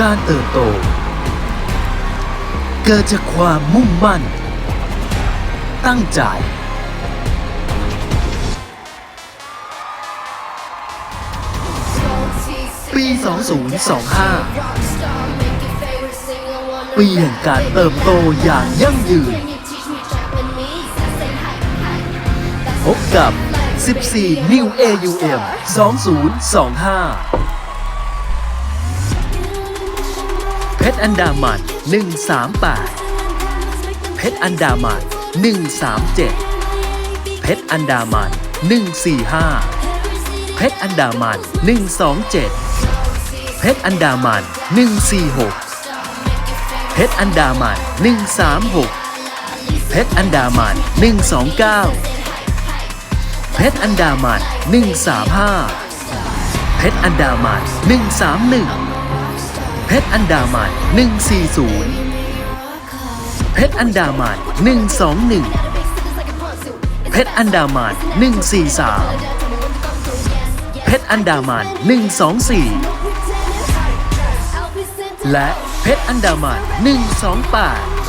การเติบโต เกิดจากความมุ่งมั่น ตั้งใจ ปี 2025 ปีแห่งการเติบโตอย่างยั่งยืน พบกับ 14 New AUM 2025 ชรอันดามัน138 เพชรอันดามัน137 เพชรอันดามัน145 เพชรอันดามัน127 เพชรอันดามัน146 เพชรอันดามัน136 เพชรอันดามัน129 เพชรอันดามัน135 เพชรอันดามัน131 เพชรอันดามัน140 เพชรอันดามัน121 เพชรอันดามัน143 เพชรอันดามัน124 และเพชรอันดามัน128